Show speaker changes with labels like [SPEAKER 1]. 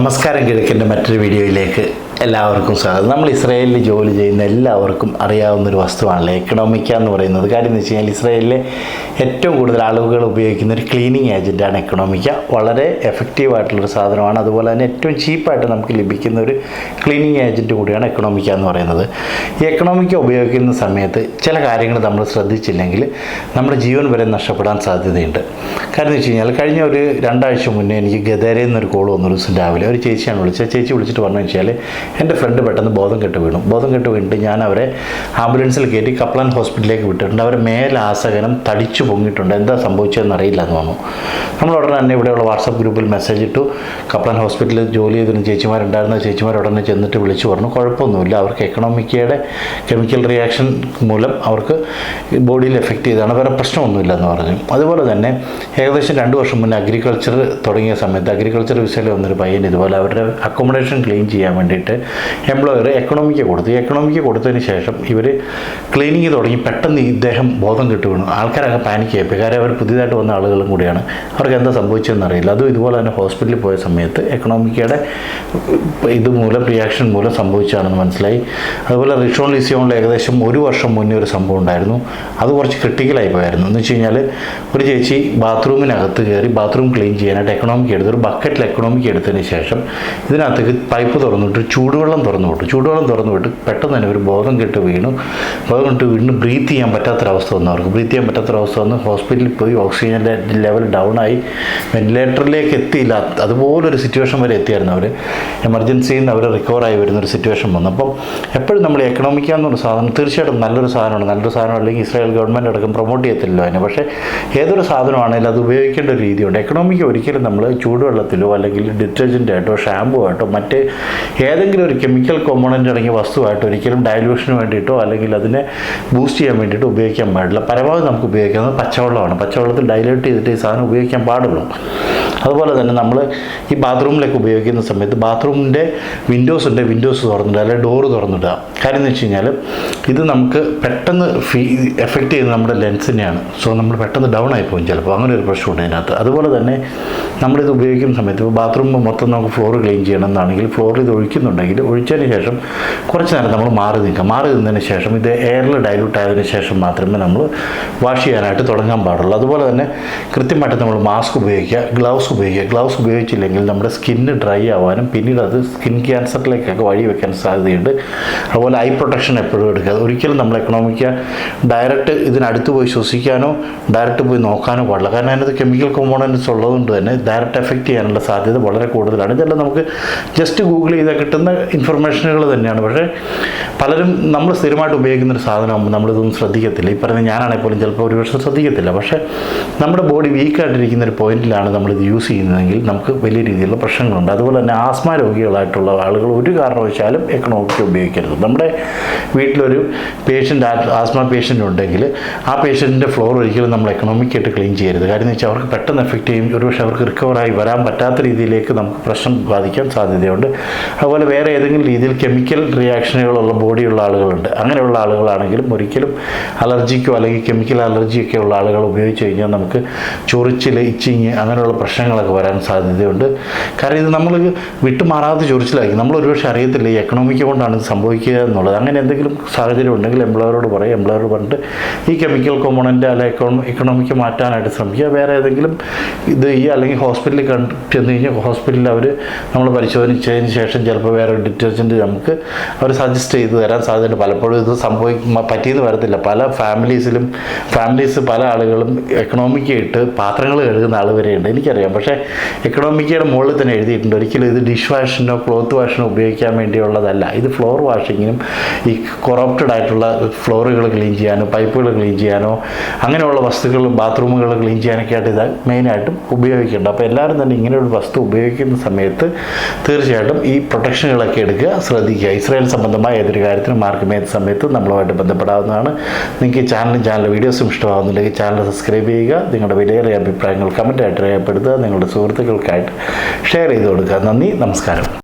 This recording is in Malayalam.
[SPEAKER 1] നമസ്കാരം കിഴക്കിന്റെ മറ്റൊരു വീഡിയോയിലേക്ക് എല്ലാവർക്കും സ്വാഗതം. നമ്മൾ ഇസ്രായേലിൽ ജോലി ചെയ്യുന്ന എല്ലാവർക്കും അറിയാവുന്ന ഒരു വസ്തുവാണല്ലോ എക്കണോമിക്ക എന്ന് പറയുന്നത്. കാര്യം എന്ന് വെച്ച് കഴിഞ്ഞാൽ ഇസ്രായേലിലെ ഏറ്റവും കൂടുതൽ ആളുകൾ ഉപയോഗിക്കുന്ന ഒരു ക്ലീനിങ് ഏജന്റാണ് എക്കണോമിക്ക വളരെ എഫക്റ്റീവ് ആയിട്ടുള്ളൊരു സാധനമാണ്. അതുപോലെ തന്നെ ഏറ്റവും ചീപ്പായിട്ട് നമുക്ക് ലഭിക്കുന്ന ഒരു ക്ലീനിങ് ഏജന്റ് കൂടിയാണ് എക്കണോമിക്ക എന്ന് പറയുന്നത്. ഈ എക്കണോമിക്ക ഉപയോഗിക്കുന്ന സമയത്ത് ചില കാര്യങ്ങൾ നമ്മൾ ശ്രദ്ധിച്ചില്ലെങ്കിൽ നമ്മുടെ ജീവൻ വരെ നഷ്ടപ്പെടാൻ സാധ്യതയുണ്ട്. കാരണം എന്ന് വെച്ച് കഴിഞ്ഞാൽ കഴിഞ്ഞ ഒരു രണ്ടാഴ്ച മുന്നേ എനിക്ക് ഗതേരയിൽ നിന്നൊരു കോൾ വന്നൊരു ദിവസം രാവിലെ. ഒരു ചേച്ചിയാണ് വിളിച്ചത്. ചേച്ചി വിളിച്ചിട്ട് പറഞ്ഞു വെച്ചാൽ എന്റെ ഫ്രണ്ട് പെട്ടെന്ന് ബോധം കെട്ട് വീണു. ബോധം കെട്ട് വീണിട്ട് ഞാൻ അവരെ ആംബുലൻസിൽ കയറ്റി കപ്ലാൻ ഹോസ്പിറ്റലിലേക്ക് വിട്ടിട്ടുണ്ട്. അവരെ മേലാസകനം തടിച്ചു പൊങ്ങിയിട്ടുണ്ട്. എന്താ സംഭവിച്ചതെന്ന് അറിയില്ല എന്ന് പറഞ്ഞു നമ്മൾ ഉടനെ തന്നെ ഇവിടെയുള്ള വാട്സപ്പ് ഗ്രൂപ്പിൽ മെസ്സേജ് ഇട്ടു. കപ്ലാൻ ഹോസ്പിറ്റലിൽ ജോലി ചെയ്തിരുന്ന ചേച്ചിമാരുണ്ടായിരുന്ന. ചേച്ചിമാർ ഉടനെ ചെന്നിട്ട് വിളിച്ചു പറഞ്ഞു. കുഴപ്പമൊന്നുമില്ല. അവർക്ക് എക്കണോമിക്കയുടെ കെമിക്കൽ റിയാക്ഷൻ മൂലം അവർക്ക് ബോഡിയിൽ എഫക്റ്റ് ചെയ്താണ് വേറെ പ്രശ്നമൊന്നുമില്ല എന്ന് പറഞ്ഞു. അതുപോലെ തന്നെ ഏകദേശം രണ്ട് വർഷം മുന്നേ അഗ്രികൾച്ചർ തുടങ്ങിയ സമയത്ത് അഗ്രികൾച്ചർ വിസയിൽ വന്നൊരു പയ്യൻ ഇതുപോലെ അവരുടെ അക്കോമഡേഷൻ ക്ലീൻ ചെയ്യാൻ വേണ്ടിയിട്ട് എംപ്ലോയർ എക്കണോമിക്ക് കൊടുത്തു. എക്കണോമിക്ക് കൊടുത്തതിന് ശേഷം ഇവർ ക്ലീനിങ് തുടങ്ങി. പെട്ടെന്ന് ഇദ്ദേഹം ബോധം കിട്ടു വീണു ആൾക്കാരൊക്കെ പാനിക് ആയിപ്പോയി കാര്യം അവർ പുതിയതായിട്ട് വന്ന ആളുകളും കൂടിയാണ്. അവർക്ക് എന്താ സംഭവിച്ചതെന്ന് അറിയില്ല. അതും ഇതുപോലെ തന്നെ ഹോസ്പിറ്റലിൽ പോയ സമയത്ത് എക്കണോമിക്കയുടെ ഇത് മൂലം റിയാക്ഷൻ മൂലം സംഭവിച്ചതാണെന്ന് മനസ്സിലായി. അതുപോലെ റിഷോൺ ലിസിയോണിൽ ഏകദേശം ഒരു വർഷം മുന്നേ ഒരു സംഭവം ഉണ്ടായിരുന്നു. അത് കുറച്ച് ക്രിട്ടിക്കലായി പോയായിരുന്നു. എന്ന് വെച്ച് കഴിഞ്ഞാൽ ഒരു ചേച്ചി ബാത്റൂമിനകത്ത് കയറി ബാത്റൂം ക്ലീൻ ചെയ്യാനായിട്ട് എക്കണോമിക്ക് എടുത്ത് ഒരു ബക്കറ്റിൽ എക്കണോമിക്ക് എടുത്തതിന് ശേഷം ഇതിനകത്തേക്ക് പൈപ്പ് തുറന്നിട്ട് ചൂടുവെള്ളം തുറന്നു വിട്ടു. ചൂടുവെള്ളം തുറന്നു വിട്ട് പെട്ടെന്ന് തന്നെ ഒരു ബോധം കെട്ട് വീണു. ബോധം കെട്ട് വീണ് ബ്രീത്ത് ചെയ്യാൻ പറ്റാത്തൊരവസ്ഥ വന്നു അവർക്ക്. ബ്രീത്ത് ചെയ്യാൻ പറ്റാത്തൊരവസ്ഥ വന്ന് ഹോസ്പിറ്റലിൽ പോയി ഓക്സിജന്റെ ലെവൽ ഡൗൺ ആയി. വെന്റിലേറ്ററിലേക്ക് എത്തിയില്ല. അതുപോലൊരു സിറ്റുവേഷൻ വരെ എത്തിയായിരുന്നു അവർ എമർജൻസിയിൽ നിന്ന് അവർ റിക്കവറായി വരുന്നൊരു സിറ്റുവേഷൻ വന്നു. അപ്പം എപ്പോഴും നമ്മൾ എക്കണോമിക്ക എന്നൊരു സാധനം തീർച്ചയായിട്ടും നല്ലൊരു സാധനമാണ്. നല്ലൊരു സാധനം അല്ലെങ്കിൽ ഇസ്രായേൽ ഗവൺമെന്റ് അടക്കം പ്രൊമോട്ട് ചെയ്യത്തില്ലല്ലോ അതിനെ. പക്ഷേ ഏതൊരു സാധനമാണെങ്കിലും അത് ഉപയോഗിക്കേണ്ട ഒരു രീതിയുണ്ട്. എക്കണോമിക്ക് ഒരിക്കലും നമ്മൾ ചൂടുവെള്ളത്തിലോ അല്ലെങ്കിൽ ഡിറ്റർജന്റ് ആയിട്ടോ ഷാമ്പു ആയിട്ടോ മറ്റ് ഏതെങ്കിലും ഒരു കെമിക്കൽ കോമ്പോണന്റ് അടങ്ങിയ വസ്തുവായിട്ട് ഒരിക്കലും ഡയലൂഷന് വേണ്ടിയിട്ടോ അല്ലെങ്കിൽ അതിനെ ബൂസ്റ്റ് ചെയ്യാൻ വേണ്ടിയിട്ടോ ഉപയോഗിക്കാൻ പാടില്ല. പരമാവധി നമുക്ക് ഉപയോഗിക്കുന്നത് പച്ചവെള്ളമാണ്. പച്ചവെള്ളത്തിൽ ഡൈലേറ്റ് ചെയ്തിട്ട് ഈ സാധനം ഉപയോഗിക്കാൻ പാടുള്ളൂ. അതുപോലെ തന്നെ നമ്മൾ ഈ ബാത്റൂമിലേക്ക് ഉപയോഗിക്കുന്ന സമയത്ത് ബാത്റൂമിന്റെ വിൻഡോസ് ഉണ്ട് വിൻഡോസ് തുറന്നിടുക അല്ലെങ്കിൽ ഡോറ് തുറന്നിടുക. കാര്യം എന്ന് വെച്ച് കഴിഞ്ഞാൽ ഇത് നമുക്ക് പെട്ടെന്ന് ഫീ എഫക്റ്റ് ചെയ്യുന്നത് നമ്മുടെ ലെൻസിനെയാണ് സോ നമ്മൾ പെട്ടെന്ന് ഡൗൺ ആയി പോകും ചിലപ്പോൾ. അങ്ങനെ ഒരു പ്രശ്നമുണ്ട് അതിനകത്ത്. അതുപോലെ തന്നെ നമ്മളിത് ഉപയോഗിക്കുന്ന സമയത്ത് ഇപ്പോൾ ബാത്റൂം മൊത്തം നമുക്ക് ഫ്ലോർ ക്ലീൻ ചെയ്യണം എന്നാണെങ്കിൽ ഫ്ലോറിൽ ഇത് ഒഴിക്കുന്നുണ്ടെങ്കിൽ ഒഴിച്ചതിന് ശേഷം കുറച്ച് നേരം നമ്മൾ മാറി നിൽക്കുക. മാറി നിന്നതിന് ശേഷം ഇത് എയറിൽ ഡൈലൂട്ട് ആയതിനു ശേഷം മാത്രമേ നമ്മൾ വാഷ് ചെയ്യാനായിട്ട് തുടങ്ങാൻ പാടുള്ളൂ. അതുപോലെ തന്നെ കൃത്യമായിട്ട് നമ്മൾ മാസ്ക് ഉപയോഗിക്കുക. ഗ്ലൗസ് ഉപയോഗിക്കുക ഗ്ലൗസ് ഉപയോഗിച്ചില്ലെങ്കിൽ നമ്മുടെ സ്കിന്ന് ഡ്രൈ ആവാനും പിന്നീട് അത് സ്കിൻ ക്യാൻസറിലേക്കൊക്കെ വഴി വെക്കാൻ സാധ്യതയുണ്ട്. അതുപോലെ ഐ പ്രൊട്ടക്ഷൻ എപ്പോഴും എടുക്കുക. ഒരിക്കലും നമ്മൾ എക്കണോമിക്ക ഡയറക്റ്റ് ഇതിനടുത്ത് പോയി ശ്വസിക്കാനോ ഡയറക്റ്റ് പോയി നോക്കാനോ പാടില്ല. കാരണം അതിനകത്ത് കെമിക്കൽ കോമ്പോണൻസ് ഉള്ളതുകൊണ്ട് തന്നെ ഡയറക്റ്റ് എഫക്റ്റ് ചെയ്യാനുള്ള സാധ്യത വളരെ കൂടുതലാണ്. ഇതെല്ലാം നമുക്ക് ജസ്റ്റ് ഗൂഗിൾ ചെയ്താൽ കിട്ടുന്ന ഇൻഫർമേഷനുകൾ തന്നെയാണ്. പക്ഷേ പലരും നമ്മൾ സ്ഥിരമായിട്ട് ഉപയോഗിക്കുന്ന ഒരു സാധനമാകുമ്പോൾ നമ്മളിതൊന്നും ശ്രദ്ധിക്കത്തില്ല. ഈ പറഞ്ഞ ഞാനാണെങ്കിൽ പോലും ചിലപ്പോൾ ഒരു വർഷം ശ്രദ്ധിക്കത്തില്ല. പക്ഷേ നമ്മുടെ ബോഡി വീക്കായിട്ടിരിക്കുന്ന ഒരു പോയിന്റിലാണ് നമ്മളിത് യൂസ് ചെയ്യുന്നതെങ്കിൽ നമുക്ക് വലിയ രീതിയിലുള്ള പ്രശ്നങ്ങളുണ്ട്. അതുപോലെ തന്നെ ആസ്മ രോഗികളായിട്ടുള്ള ആളുകൾ ഒരു കാരണവശാലും എക്കണോമിക് ഉപയോഗിക്കരുത്. നമ്മുടെ വീട്ടിലൊരു പേഷ്യന്റ് ആസ്മ പേഷ്യന്റ് ഉണ്ടെങ്കിൽ ആ പേഷ്യന്റിന്റെ ഫ്ലോർ ഒരിക്കലും നമ്മൾ എക്കണോമിക്കായിട്ട് ക്ലീൻ ചെയ്യരുത്. കാര്യം എന്ന് വെച്ചാൽ അവർക്ക് പെട്ടെന്ന് എഫക്റ്റ് ചെയ്യും. ഒരുപക്ഷെ അവർക്ക് റിക്കവറായി വരാൻ പറ്റാത്ത രീതിയിലേക്ക് നമുക്ക് പ്രശ്നം ബാധിക്കാൻ സാധ്യതയുണ്ട്. അതുപോലെ വേറെ ഏതെങ്കിലും രീതിയിൽ കെമിക്കൽ റിയാക്ഷനുകളുള്ള ബോഡിയുള്ള ആളുകളുണ്ട്. അങ്ങനെയുള്ള ആളുകളാണെങ്കിലും ഒരിക്കലും അലർജിക്കോ അല്ലെങ്കിൽ കെമിക്കൽ അലർജിയൊക്കെ ഉള്ള ആളുകൾ ഉപയോഗിച്ച് കഴിഞ്ഞാൽ നമുക്ക് ചൊറിച്ചിൽ ഇച്ചിങ് അങ്ങനെയുള്ള പ്രശ്നങ്ങളൊക്കെ വരാൻ സാധ്യതയുണ്ട്. കാരണം ഇത് നമ്മൾ വിട്ടുമാറാതെ ചൊറിച്ചിലാക്കി. നമ്മൾ ഒരുപക്ഷെ അറിയത്തില്ല ഈ എക്കണോമിക്ക് കൊണ്ടാണ് ഇത് സംഭവിക്കുക എന്നുള്ളത്. അങ്ങനെ എന്തെങ്കിലും സാഹചര്യം ഉണ്ടെങ്കിൽ എംപ്ലോയറോട് പറയും. എംപ്ലോയറോട് പറഞ്ഞിട്ട് ഈ കെമിക്കൽ കോമ്പോണന്റ് എക്കണോ എക്കണോമിക്ക് മാറ്റാനായിട്ട് ശ്രമിക്കുക. വേറെ ഏതെങ്കിലും ഇത് ഈ അല്ലെങ്കിൽ ഹോസ്പിറ്റലിൽ കണ്ട് ചെന്ന് കഴിഞ്ഞാൽ ഹോസ്പിറ്റലിൽ അവർ നമ്മൾ പരിശോധിച്ചതിന് ശേഷം ചിലപ്പോൾ വേറെ ഡിറ്റർജന്റ് നമുക്ക് അവർ സജസ്റ്റ് ചെയ്ത് തരാൻ സാധ്യതയുണ്ട്. പലപ്പോഴും ഇത് സംഭവിക്കും പറ്റിയെന്ന് വരത്തില്ല. പല ഫാമിലീസിലും ഫാമിലീസ് പല ആളുകളും എക്കണോമിക്ക് ഇട്ട് പാത്രങ്ങൾ കഴുകുന്ന ആൾ വരെയുണ്ട്. എനിക്കറിയാം. പക്ഷേ എക്കണോമിക്കയുടെ മുകളിൽ തന്നെ എഴുതിയിട്ടുണ്ട്. ഒരിക്കലും ഇത് ഡിഷ് വാഷിനോ ക്ലോത്ത് വാഷിനോ ഉപയോഗിക്കാൻ വേണ്ടിയുള്ളതല്ല. ഇത് ഫ്ലോർ വാഷിങ്ങിനും ഈ കൊറപ്റ്റഡ് ആയിട്ടുള്ള ഫ്ലോറുകൾ ക്ലീൻ ചെയ്യാനോ പൈപ്പുകൾ ക്ലീൻ ചെയ്യാനോ അങ്ങനെയുള്ള വസ്തുക്കൾ ബാത്റൂമുകൾ ക്ലീൻ ചെയ്യാനൊക്കെ ആയിട്ട് ഇത് മെയിനായിട്ടും ഉപയോഗിക്കേണ്ടത് അപ്പോൾ എല്ലാവരും തന്നെ ഇങ്ങനെ ഒരു വസ്തു ഉപയോഗിക്കുന്ന സമയത്ത് തീർച്ചയായിട്ടും ഈ പ്രൊട്ടക്ഷനുകളൊക്കെ എടുക്കുക ശ്രദ്ധിക്കുക. ഇസ്രായേൽ സംബന്ധമായ ഏതൊരു കാര്യത്തിനും മാർക്കും സമയത്ത് നമ്മളുമായിട്ട് ബന്ധപ്പെടാവുന്നതാണ്. നിങ്ങൾക്ക് ചാനലും ചാനൽ വീഡിയോസും ഇഷ്ടമാകുന്നുണ്ടെങ്കിൽ ചാനൽ സബ്സ്ക്രൈബ് ചെയ്യുക. നിങ്ങളുടെ വിലയേറിയ അഭിപ്രായങ്ങൾ കമന്റായിട്ട് രേഖപ്പെടുത്തുക. നിങ്ങളുടെ സുഹൃത്തുക്കൾക്കായിട്ട് ഷെയർ ചെയ്ത് കൊടുക്കുക. നന്ദി നമസ്കാരം.